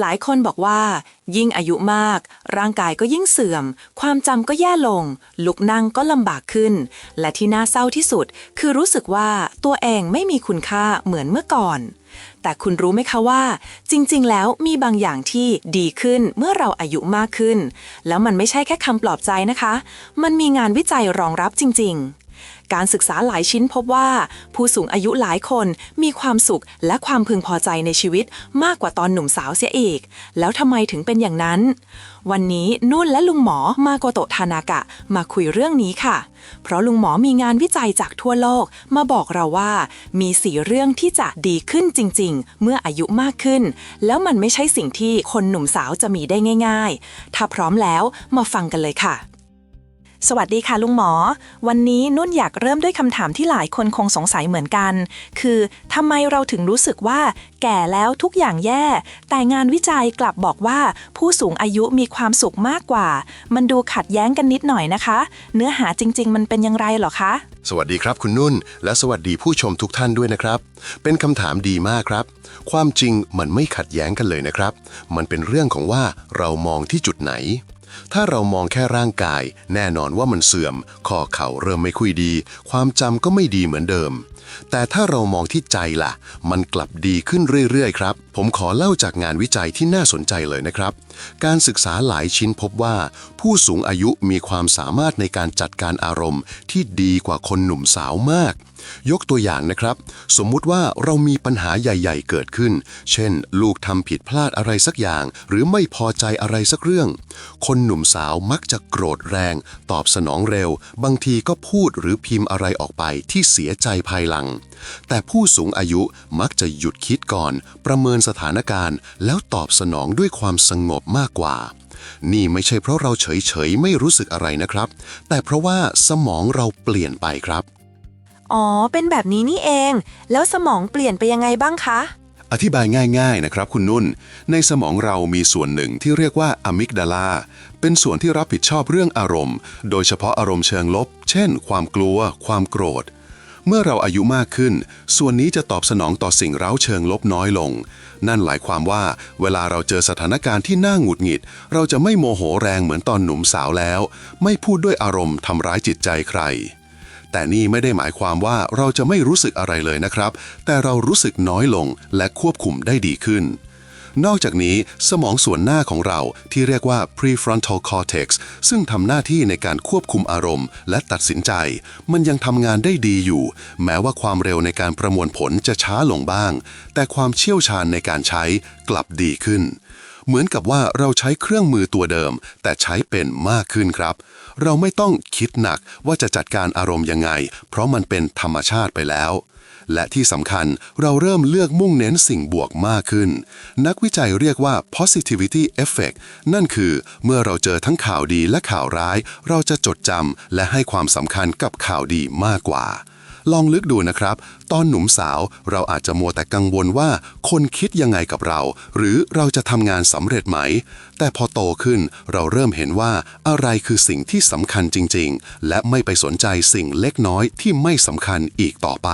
หลายคนบอกว่า ยิ่งอายุมาก ร่างกายก็ยิ่งเสื่อม ความจำก็แย่ลง ลุกนั่งก็ลำบากขึ้น และที่น่าเศร้าที่สุด คือรู้สึกว่าตัวเองไม่มีคุณค่าเหมือนเมื่อก่อน แต่คุณรู้ไหมคะว่า จริงๆ แล้วมีบางอย่างที่ดีขึ้นเมื่อเราอายุมากขึ้น แล้วมันไม่ใช่แค่คำปลอบใจนะคะ มันมีงานวิจัยรองรับจริง ๆ การศึกษาหลายชิ้นพบว่า ผู้สูงอายุหลายคนมีความสุขและความพึงพอใจในชีวิตมากกว่าตอนหนุ่มสาวเสียอีก แล้วทำไมถึงเป็นอย่างนั้น วันนี้นุ่นและลุงหมอมาโกโตทานากะ มาคุยเรื่องนี้ค่ะ เพราะลุงหมอมีงานวิจัยจากทั่วโลก มาบอกเราว่า มีสีเรื่องที่จะดีขึ้นจริง ๆ เมื่ออายุมากขึ้น แล้วมันไม่ใช่สิ่งที่คนหนุ่มสาวจะมีได้ง่าย ๆ ถ้าพร้อมแล้วมาฟังกันเลยค่ะ สวัสดีค่ะลุงหมอ วันนี้นุ่นอยากเริ่มด้วยคำถามที่หลายคนคงสงสัยเหมือนกัน คือทำไมเราถึงรู้สึกว่า แก่แล้วทุกอย่างแย่ แต่งานวิจัยกลับบอกว่า ผู้สูงอายุมีความสุขมากกว่า มันดูขัดแย้งกันนิดหน่อยนะคะ เนื้อหาจริง ๆ มันเป็นอย่างไรหรอคะ สวัสดีครับคุณนุ่น และสวัสดีผู้ชมทุกท่านด้วยนะครับ เป็นคำถามดีมากครับ ความจริงมันไม่ขัดแย้งกันเลยนะครับ มันเป็นเรื่องของว่าเรามองที่จุดไหน ถ้าเรามองแค่ร่างกาย แน่นอนว่ามันเสื่อม ข้อเข่าเริ่มไม่คุยดี ความจำก็ไม่ดีเหมือนเดิม แต่ถ้าเรามองที่ใจล่ะ มันกลับดีขึ้นเรื่อยๆครับ ผมขอเล่าจากงานวิจัยที่น่าสนใจเลยนะครับ การศึกษาหลายชิ้นพบว่า ผู้สูงอายุมีความสามารถในการจัดการอารมณ์ที่ดีกว่าคนหนุ่มสาวมาก ยกตัวอย่างนะครับ สมมุติว่าเรามีปัญหาใหญ่ ๆ เกิดขึ้น เช่น ลูกทำผิดพลาดอะไรสักอย่าง หรือไม่พอใจอะไรสักเรื่อง คนหนุ่มสาวมักจะโกรธแรง ตอบสนองเร็ว บางทีก็พูดหรือพิมพ์อะไรออกไปที่เสียใจภายหลัง แต่ผู้สูงอายุมักจะหยุดคิดก่อน ประเมินสถานการณ์ แล้วตอบสนองด้วยความสงบมากกว่านี่ไม่ใช่เพราะเราเฉยๆ ไม่รู้สึกอะไรนะครับ แต่เพราะว่าสมองเราเปลี่ยนไปครับ อ๋อ เป็นแบบนี้นี่เอง แล้วสมองเปลี่ยนไปยังไงบ้างคะ อธิบายง่ายๆนะครับคุณนุ่น ในสมองเรามีส่วนหนึ่งที่เรียกว่าอะมิกดาลา เป็นส่วนที่รับผิดชอบเรื่องอารมณ์ โดยเฉพาะอารมณ์เชิงลบ เช่น ความกลัว ความโกรธ เมื่อเราอายุมากขึ้น ส่วนนี้จะตอบสนองต่อสิ่งเร้าเชิงลบน้อยลง นั่นหมายความว่า เวลาเราเจอสถานการณ์ที่น่าหงุดหงิด เราจะไม่โมโหแรงเหมือนตอนหนุ่มสาวแล้ว ไม่พูดด้วยอารมณ์ทำร้ายจิตใจใคร แต่นี่ไม่ได้หมายความว่าเราจะไม่รู้สึกอะไรเลยนะครับ แต่เรารู้สึกน้อยลงและควบคุมได้ดีขึ้น นอกจากนี้สมองส่วนหน้าของเราที่เรียกว่า prefrontal cortex ซึ่งทำหน้าที่ในการควบคุมอารมณ์ และตัดสินใจ มันยังทำงานได้ดีอยู่ แม้ว่าความเร็วในการประมวลผลจะช้าลงบ้าง แต่ความเชี่ยวชาญในการใช้กลับดีขึ้น เหมือนกับว่าเราใช้เครื่องมือตัวเดิม แต่ใช้เป็นมากขึ้นครับ เราไม่ต้องคิดหนักว่าจะจัดการอารมณ์ยังไง เพราะมันเป็นธรรมชาติไปแล้ว และที่สำคัญเราเริ่มเลือกมุ่งเน้นสิ่งบวกมากขึ้น นักวิจัยเรียกว่า positivity effect นั่นคือ เมื่อเราเจอทั้งข่าวดีและข่าวร้าย เราจะจดจำและให้ความสำคัญกับข่าวดีมากกว่า ลองลึกดูนะครับ ตอนหนุ่มสาวเราอาจจะมัวแต่กังวลว่า คนคิดยังไงกับเรา หรือเราจะทำงานสำเร็จไหม แต่พอโตขึ้นเราเริ่มเห็นว่าอะไรคือสิ่งที่สำคัญจริง ๆ และไม่ไปสนใจสิ่งเล็กน้อยที่ไม่สำคัญอีกต่อไป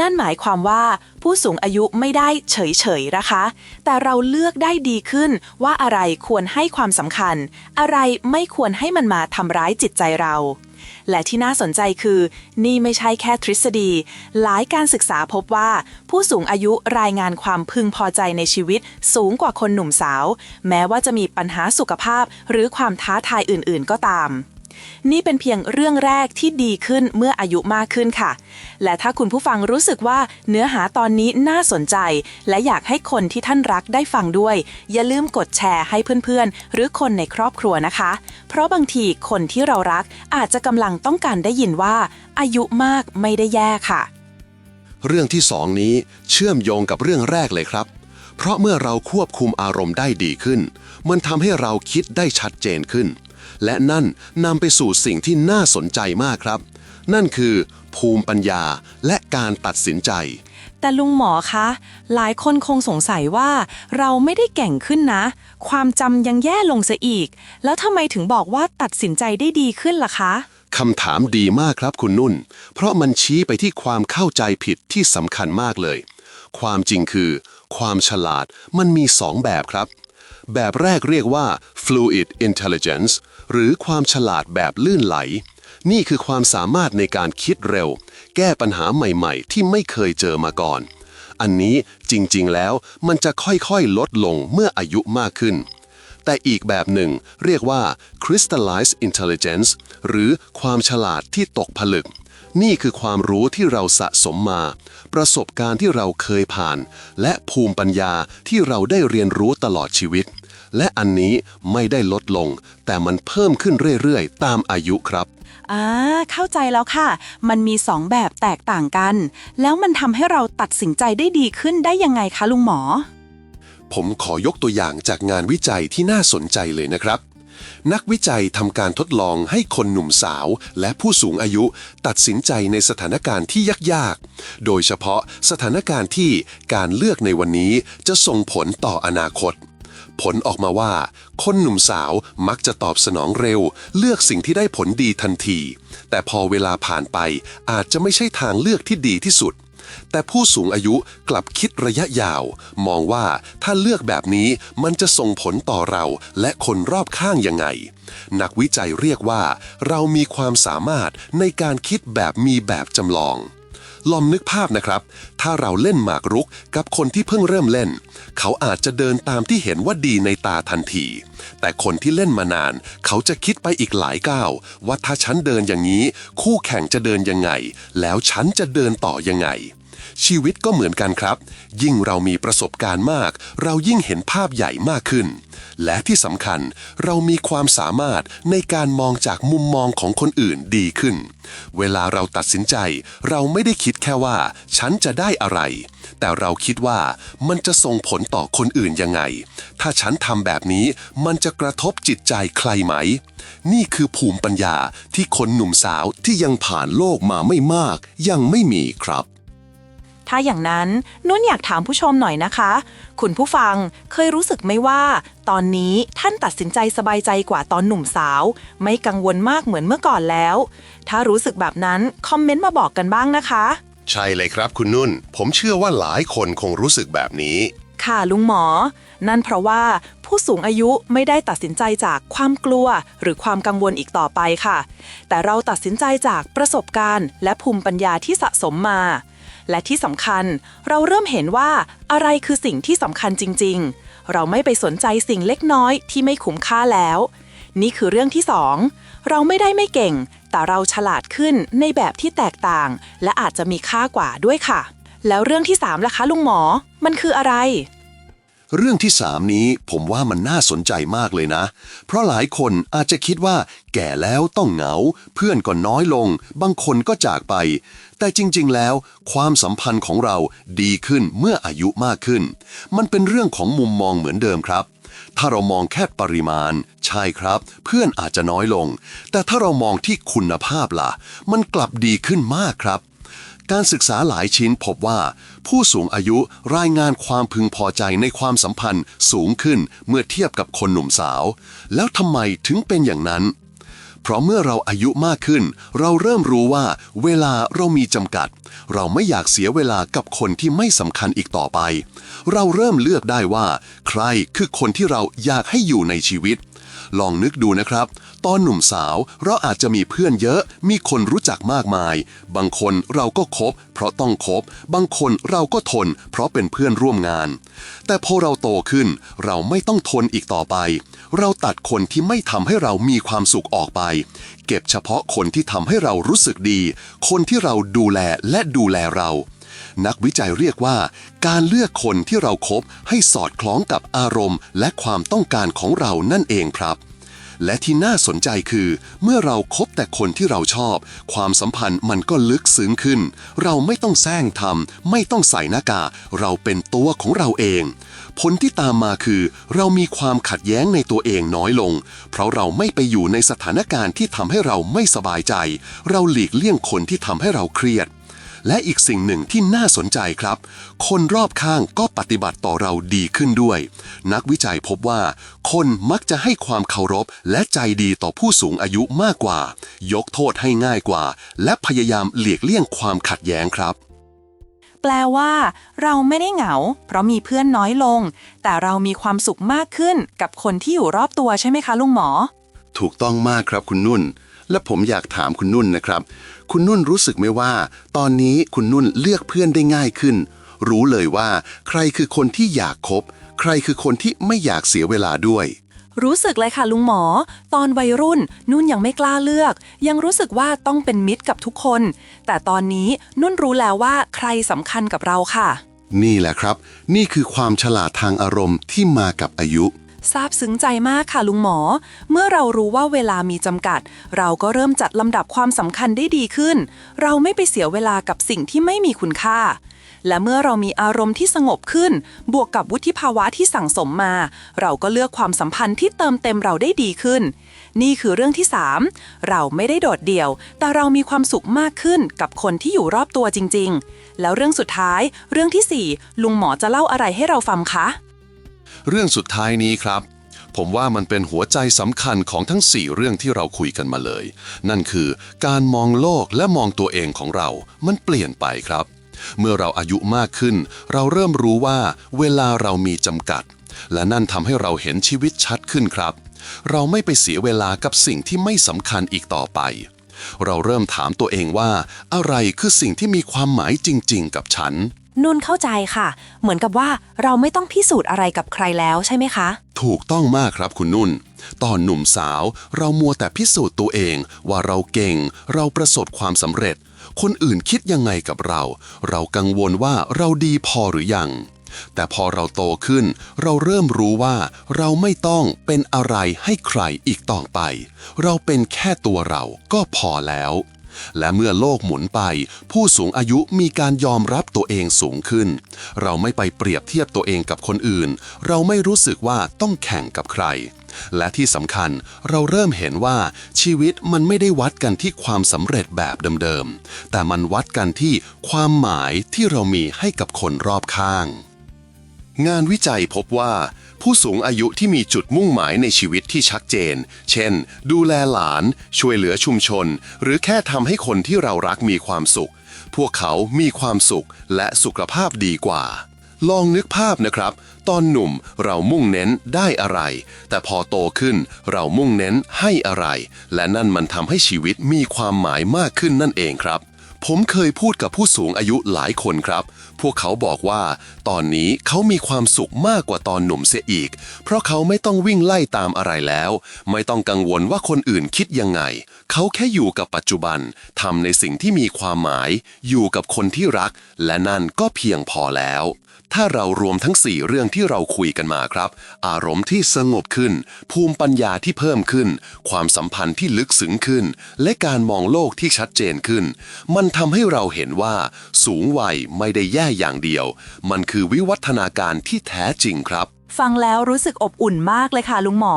นั่นหมายความว่าผู้สูงอายุไม่ได้เฉยๆนะคะ แต่เราเลือกได้ดีขึ้นว่าอะไรควรให้ความสำคัญ อะไรไม่ควรให้มันมาทำร้ายจิตใจเรา และที่น่าสนใจคือ นี่ไม่ใช่แค่ทฤษฎี หลายการศึกษาพบว่า ผู้สูงอายุรายงานความพึงพอใจในชีวิต สูงกว่าคนหนุ่มสาว แม้ว่าจะมีปัญหาสุขภาพ หรือความท้าทายอื่น ๆ ก็ตาม นี่เป็นเพียงเรื่องแรกที่ดีขึ้นเมื่ออายุมากขึ้นค่ะ และถ้าคุณผู้ฟังรู้สึกว่าเนื้อหาตอนนี้น่าสนใจ และอยากให้คนที่ท่านรักได้ฟังด้วย อย่าลืมกดแชร์ให้เพื่อนๆ หรือคนในครอบครัวนะคะ เพราะบางทีคนที่เรารักอาจจะกำลังต้องการได้ยินว่า อายุมากไม่ได้แย่ค่ะ เรื่องที่สองนี้เชื่อมโยงกับเรื่องแรกเลยครับเพราะเมื่อเราควบคุมอารมณ์ได้ดีขึ้น มันทำให้เราคิดได้ชัดเจนขึ้น และนั่นนำไปสู่สิ่งที่น่าสนใจมากครับ นั่นคือ ภูมิปัญญาและการตัดสินใจ แต่ลุงหมอคะ หลายคนคงสงสัยว่า เราไม่ได้เก่งขึ้นนะ ความจำยังแย่ลงซะอีก แล้วทำไมถึงบอกว่าตัดสินใจได้ดีขึ้นล่ะคะคำถามดีมากครับคุณนุ่น เพราะมันชี้ไปที่ความเข้าใจผิดที่สำคัญมากเลย ความจริงคือ ความฉลาดมันมีสองแบบครับ แบบแรกเรียกว่า fluid intelligence หรือความฉลาดแบบลื่นไหล นี่คือความสามารถในการคิดเร็ว แก้ปัญหาใหม่ๆ ที่ไม่เคยเจอมาก่อน อันนี้จริงๆแล้วมันจะค่อยๆ ลดลงเมื่ออายุมากขึ้น แต่อีกแบบหนึ่งเรียกว่า crystallized intelligence หรือความฉลาดที่ตกผลึก นี่คือความรู้ที่เราสะสมมา ประสบการณ์ที่เราเคยผ่าน และภูมิปัญญาที่เราได้เรียนรู้ตลอดชีวิต และอันนี้ไม่ได้ลดลง แต่มันเพิ่มขึ้นเรื่อยๆ ตามอายุครับอ่าเข้าใจแล้วค่ะ มันมีสองแบบแตกต่างกัน แล้วมันทำให้เราตัดสินใจได้ดีขึ้นได้ยังไงคะลุงหมอ ผมขอยกตัวอย่างจากงานวิจัยที่น่าสนใจเลยนะครับ นักวิจัยทำการทดลองให้คนหนุ่มสาวและผู้สูงอายุตัดสินใจในสถานการณ์ที่ยากๆ โดยเฉพาะสถานการณ์ที่การเลือกในวันนี้จะส่งผลต่ออนาคต ผลออกมาว่า คนหนุ่มสาวมักจะตอบสนองเร็ว เลือกสิ่งที่ได้ผลดีทันที แต่พอเวลาผ่านไปอาจจะไม่ใช่ทางเลือกที่ดีที่สุด แต่ผู้สูงอายุกลับคิดระยะยาว มองว่าถ้าเลือกแบบนี้มันจะส่งผลต่อเราและคนรอบข้างยังไง นักวิจัยเรียกว่า เรามีความสามารถในการคิดแบบมีแบบจำลอง ลองนึกภาพนะครับ ถ้าเราเล่นหมากรุกกับคนที่เพิ่งเริ่มเล่น เขาอาจจะเดินตามที่เห็นว่าดีในตาทันที แต่คนที่เล่นมานาน เขาจะคิดไปอีกหลายก้าวว่าถ้าฉันเดินอย่างนี้ คู่แข่งจะเดินยังไง แล้วฉันจะเดินต่อยังไง ชีวิตก็เหมือนกันครับ ยิ่งเรามีประสบการณ์มาก เรายิ่งเห็นภาพใหญ่มากขึ้น และที่สำคัญเรามีความสามารถในการมองจากมุมมองของคนอื่นดีขึ้น เวลาเราตัดสินใจ เราไม่ได้คิดแค่ว่า ฉันจะได้อะไร แต่เราคิดว่ามันจะส่งผลต่อคนอื่นยังไง ถ้าฉันทำแบบนี้มันจะกระทบจิตใจใครไหม นี่คือภูมิปัญญาที่คนหนุ่มสาวที่ยังผ่านโลกมาไม่มาก ยังไม่มีครับ ถ้าอย่างนั้นนุ่นอยากถามผู้ชมหน่อยนะคะ คุณผู้ฟังเคยรู้สึกไหมว่า ตอนนี้ท่านตัดสินใจสบายใจกว่าตอนหนุ่มสาว ไม่กังวลมากเหมือนเมื่อก่อนแล้ว ถ้ารู้สึกแบบนั้น คอมเมนต์มาบอกกันบ้างนะคะ ใช่เลยครับคุณนุ่น ผมเชื่อว่าหลายคนคงรู้สึกแบบนี้ ค่ะลุงหมอ นั่นเพราะว่าผู้สูงอายุไม่ได้ตัดสินใจจากความกลัว หรือความกังวลอีกต่อไปค่ะ แต่เราตัดสินใจจากประสบการณ์ และภูมิปัญญาที่สะสมมา และที่สำคัญ เราเริ่มเห็นว่าอะไรคือสิ่งที่สำคัญจริง ๆ เราไม่ไปสนใจสิ่งเล็กน้อยที่ไม่คุ้มค่าแล้ว นี่คือเรื่องที่สองเราไม่ได้ไม่เก่ง แต่เราฉลาดขึ้นในแบบที่แตกต่าง และอาจจะมีค่ากว่าด้วยค่ะ แล้วเรื่องที่สามล่ะคะลุงหมอ มันคืออะไร เรื่องที่สามนี้ผมว่ามันน่าสนใจมากเลยนะ เพราะหลายคนอาจจะคิดว่า แก่แล้วต้องเหงา เพื่อนก็น้อยลง บางคนก็จากไป แต่จริงๆ แล้ว ความสัมพันธ์ของเราดีขึ้นเมื่ออายุมากขึ้น มันเป็นเรื่องของมุมมองเหมือนเดิมครับ ถ้าเรามองแค่ปริมาณ ใช่ครับ เพื่อนอาจจะน้อยลง แต่ถ้าเรามองที่คุณภาพล่ะ มันกลับดีขึ้นมากครับ การศึกษาหลายชิ้นพบว่า ผู้สูงอายุรายงานความพึงพอใจในความสัมพันธ์สูงขึ้นเมื่อเทียบกับคนหนุ่มสาว แล้วทำไมถึงเป็นอย่างนั้น เพราะเมื่อเราอายุมากขึ้น เราเริ่มรู้ว่าเวลาเรามีจำกัด เราไม่อยากเสียเวลากับคนที่ไม่สำคัญอีกต่อไป เราเริ่มเลือกได้ว่า ใครคือคนที่เราอยากให้อยู่ในชีวิต ลองนึกดูนะครับ ตอนหนุ่มสาวเราอาจจะมีเพื่อนเยอะ มีคนรู้จักมากมาย บางคนเราก็คบ เพราะต้องคบ บางคนเราก็ทน เพราะเป็นเพื่อนร่วมงาน แต่พอเราโตขึ้น เราไม่ต้องทนอีกต่อไป เราตัดคนที่ไม่ทำให้เรามีความสุขออกไป เก็บเฉพาะคนที่ทำให้เรารู้สึกดี คนที่เราดูแลและดูแลเรา นักวิจัยเรียกว่า การเลือกคนที่เราครบให้สอดคล้องกับอารมณ์ และความต้องการของเรานั่นเองครับ และที่น่าสนใจคือ เมื่อเราครบแต่คนที่เราชอบ ความสัมพันธ์มันก็ลึกซึ้งขึ้น เราไม่ต้องแซงทำไม่ต้องใส่หน้ากากเราเป็นตัวของเราเองผลที่ตามมาคือ เรามีความขัดแย้งในตัวเองน้อยลง เพราะเราไม่ไปอยู่ในสถานการณ์ที่ทำให้เราไม่สบายใจ เราหลีกเลี่ยงคนที่ทำให้เราเครียด และอีกสิ่งหนึ่งที่น่าสนใจครับ คนรอบข้างก็ปฏิบัติต่อเราดีขึ้นด้วย นักวิจัยพบว่า คนมักจะให้ความเคารพและใจดีต่อผู้สูงอายุมากกว่า ยกโทษให้ง่ายกว่า และพยายามหลีกเลี่ยงความขัดแย้งครับแปลว่า เราไม่ได้เหงา เพราะมีเพื่อนน้อยลง แต่เรามีความสุขมากขึ้นกับคนที่อยู่รอบตัวใช่ไหมคะลุงหมอ ถูกต้องมากครับคุณนุ่น และผมอยากถามคุณนุ่นนะครับ คุณนุ่นรู้สึกไหมว่า ตอนนี้คุณนุ่นเลือกเพื่อนได้ง่ายขึ้น รู้เลยว่า ใครคือคนที่อยากคบ ใครคือคนที่ไม่อยากเสียเวลาด้วยรู้สึกเลยค่ะลุงหมอ ตอนวัยรุ่นนุ่นยังไม่กล้าเลือก ยังรู้สึกว่าต้องเป็นมิตรกับทุกคน แต่ตอนนี้นุ่นรู้แล้วว่าใครสำคัญกับเราค่ะ นี่แหละครับ นี่คือความฉลาดทางอารมณ์ที่มากับอายุ ซาบซึ้งใจมากค่ะลุงหมอ เมื่อเรารู้ว่าเวลามีจำกัด เราก็เริ่มจัดลำดับความสำคัญได้ดีขึ้น เราไม่ไปเสียเวลากับสิ่งที่ไม่มีคุณค่า และเมื่อเรามีอารมณ์ที่สงบขึ้น บวกกับวุฒิภาวะที่สั่งสมมา เราก็เลือกความสัมพันธ์ที่เติมเต็มเราได้ดีขึ้น นี่คือเรื่องที่ 3 เราไม่ได้โดดเดี่ยว แต่เรามีความสุขมากขึ้นกับคนที่อยู่รอบตัวจริง ๆ แล้วเรื่องสุดท้าย เรื่องทีสี่4 ลุงหมอจะเล่าอะไรให้เราฟังคะ เรื่องสุดท้ายนี้ครับ ผมว่ามันเป็นหัวใจสำคัญของทั้ง 4 เรื่องที่เราคุยกันมาเลย นั่นคือการมองโลกและมองตัวเองของเรา มันเปลี่ยนไปครับ เมื่อเราอายุมากขึ้น เราเริ่มรู้ว่าเวลาเรามีจำกัด และนั่นทำให้เราเห็นชีวิตชัดขึ้นครับ เราไม่ไปเสียเวลากับสิ่งที่ไม่สำคัญอีกต่อไปเราเริ่มถามตัวเองว่า อะไรคือสิ่งที่มีความหมายจริง ๆ กับฉัน นุ่นเข้าใจค่ะ เหมือนกับว่าเราไม่ต้องพิสูจน์อะไรกับใครแล้วใช่ไหมคะ ถูกต้องมากครับคุณนุ่น ตอนหนุ่มสาวเรามัวแต่พิสูจน์ตัวเอง ว่าเราเก่ง เราประสบความสำเร็จ คนอื่นคิดยังไงกับเรา เรากังวลว่าเราดีพอหรือยัง แต่พอเราโตขึ้น เราเริ่มรู้ว่าเราไม่ต้องเป็นอะไรให้ใครอีกต่อไป เราเป็นแค่ตัวเราก็พอแล้ว และเมื่อโลกหมุนไป ผู้สูงอายุมีการยอมรับตัวเองสูงขึ้น เราไม่ไปเปรียบเทียบตัวเองกับคนอื่น เราไม่รู้สึกว่าต้องแข่งกับใคร และที่สำคัญเราเริ่มเห็นว่าชีวิตมันไม่ได้วัดกันที่ความสำเร็จแบบเดิมๆ แต่มันวัดกันที่ความหมายที่เรามีให้กับคนรอบข้าง งานวิจัยพบว่า ผู้สูงอายุที่มีจุดมุ่งหมายในชีวิตที่ชัดเจน เช่น ดูแลหลาน ช่วยเหลือชุมชน หรือแค่ทำให้คนที่เรารักมีความสุข พวกเขามีความสุขและสุขภาพดีกว่า ลองนึกภาพนะครับ ตอนหนุ่มเรามุ่งเน้นได้อะไร แต่พอโตขึ้นเรามุ่งเน้นให้อะไร และนั่นมันทำให้ชีวิตมีความหมายมากขึ้นนั่นเองครับผมเคยพูดกับผู้สูงอายุหลายคนครับ พวกเขาบอกว่า ตอนนี้เขามีความสุขมากกว่าตอนหนุ่มเสียอีก เพราะเขาไม่ต้องวิ่งไล่ตามอะไรแล้ว ไม่ต้องกังวลว่าคนอื่นคิดยังไง เขาแค่อยู่กับปัจจุบันทำในสิ่งที่มีความหมาย อยู่กับคนที่รัก และนั่นก็เพียงพอแล้ว ถ้าเรารวมทั้ง 4 เรื่องที่เราคุยกันมาครับ อารมณ์ที่สงบขึ้น ภูมิปัญญาที่เพิ่มขึ้น ความสัมพันธ์ที่ลึกซึ้งขึ้น และการมองโลกที่ชัดเจนขึ้น มันทำให้เราเห็นว่า สูงวัยไม่ได้แย่อย่างเดียว มันคือวิวัฒนาการที่แท้จริงครับ ฟังแล้วรู้สึกอบอุ่นมากเลยค่ะลุงหมอ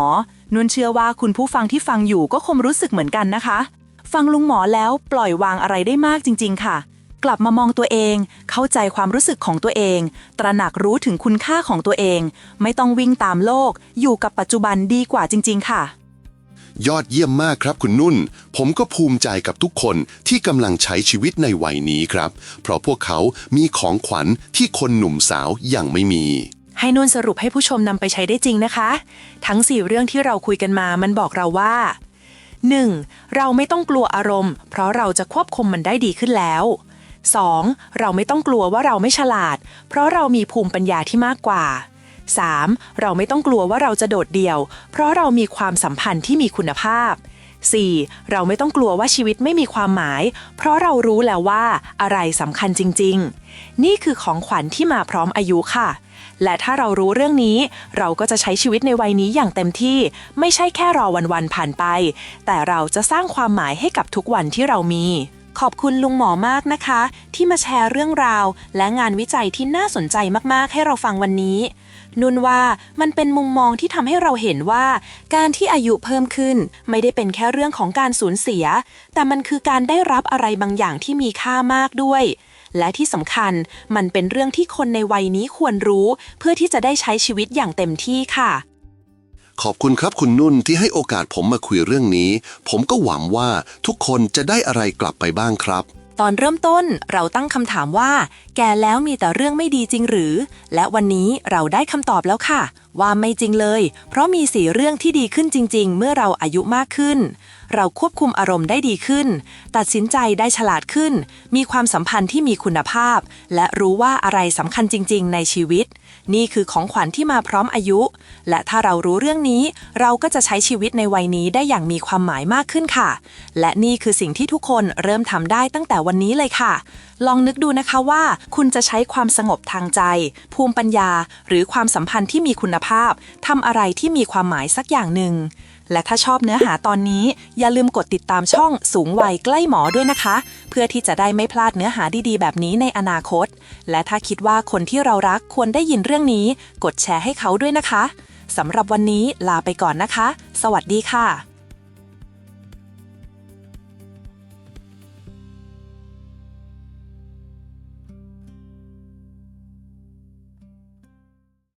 นุ่นเชื่อว่าคุณผู้ฟังที่ฟังอยู่ก็คงรู้สึกเหมือนกันนะคะ ฟังลุงหมอแล้วปล่อยวางอะไรได้มากจริง ๆ ค่ะ กลับมามองตัวเอง เข้าใจความรู้สึกของตัวเอง ตระหนักรู้ถึงคุณค่าของตัวเอง ไม่ต้องวิ่งตามโลก อยู่กับปัจจุบันดีกว่าจริง ๆ ค่ะ ยอดเยี่ยมมากครับคุณนุ่น ผมก็ภูมิใจกับทุกคนที่กำลังใช้ชีวิตในวัยนี้ครับ เพราะพวกเขามีของขวัญที่คนหนุ่มสาวยังไม่มี ให้นุ่นสรุปให้ผู้ชมนำไปใช้ได้จริงนะคะ ทั้ง 4 เรื่องที่เราคุยกันมามันบอกเราว่า 1. เราไม่ต้องกลัวอารมณ์ เพราะเราจะควบคุมมันได้ดีขึ้นแล้ว 2. เราไม่ต้องกลัวว่าเราไม่ฉลาด เพราะเรามีภูมิปัญญาที่มากกว่า 3. เราไม่ต้องกลัวว่าเราจะโดดเดี่ยว เพราะเรามีความสัมพันธ์ที่มีคุณภาพ 4. เราไม่ต้องกลัวว่าชีวิตไม่มีความหมาย เพราะเรารู้แล้วว่าอะไรสำคัญจริง ๆ นี่คือของขวัญที่มาพร้อมอายุค่ะ และถ้าเรารู้เรื่องนี้ เราก็จะใช้ชีวิตในวัยนี้อย่างเต็มที่ ไม่ใช่แค่รอวันๆผ่านไป แต่เราจะสร้างความหมายให้กับทุกวันที่เรามี ขอบคุณลุงหมอมากนะคะ ที่มาแชร์เรื่องราว และงานวิจัยที่น่าสนใจมากๆ ให้เราฟังวันนี้ นุนว่ามันเป็นมุมมองที่ทำให้เราเห็นว่า การที่อายุเพิ่มขึ้น ไม่ได้เป็นแค่เรื่องของการสูญเสีย แต่มันคือการได้รับอะไรบางอย่างที่มีค่ามากด้วย และที่สำคัญมันเป็นเรื่องที่คนในวัยนี้ควรรู้ เพื่อที่จะได้ใช้ชีวิตอย่างเต็มที่ค่ะ ขอบคุณครับคุณนุ่นที่ให้โอกาสผมมาคุยเรื่องนี้ ผมก็หวังว่าทุกคนจะได้อะไรกลับไปบ้างครับ ตอนเริ่มต้นเราตั้งคำถามว่า แก่แล้วมีแต่เรื่องไม่ดีจริงหรือ และวันนี้เราได้คำตอบแล้วค่ะ ว่าไม่จริงเลย เพราะมีสีเรื่องที่ดีขึ้นจริง ๆ เมื่อเราอายุมากขึ้น เราควบคุมอารมณ์ได้ดีขึ้น ตัดสินใจได้ฉลาดขึ้น มีความสัมพันธ์ที่มีคุณภาพ และรู้ว่าอะไรสำคัญจริง ๆ ในชีวิต นี่คือของขวัญที่มาพร้อมอายุ และถ้าเรารู้เรื่องนี้ เราก็จะใช้ชีวิตในวัยนี้ได้อย่างมีความหมายมากขึ้นค่ะ และนี่คือสิ่งที่ทุกคนเริ่มทำได้ตั้งแต่วันนี้เลยค่ะ ลองนึกดูนะคะว่า คุณจะใช้ความสงบทางใจ ภูมิปัญญา หรือความสัมพันธ์ที่มีคุณภาพทำอะไรที่มีความหมายสักอย่างหนึ่งและถ้าชอบเนื้อหาตอนนี้ อย่าลืมกดติดตามช่องสูงวัยใกล้หมอด้วยนะคะ เพื่อที่จะได้ไม่พลาดเนื้อหาดีๆ แบบนี้ในอนาคต และถ้าคิดว่าคนที่เรารักควรได้ยินเรื่องนี้ กดแชร์ให้เขาด้วยนะคะสำหรับวันนี้ลาไปก่อนนะคะ สวัสดีค่ะ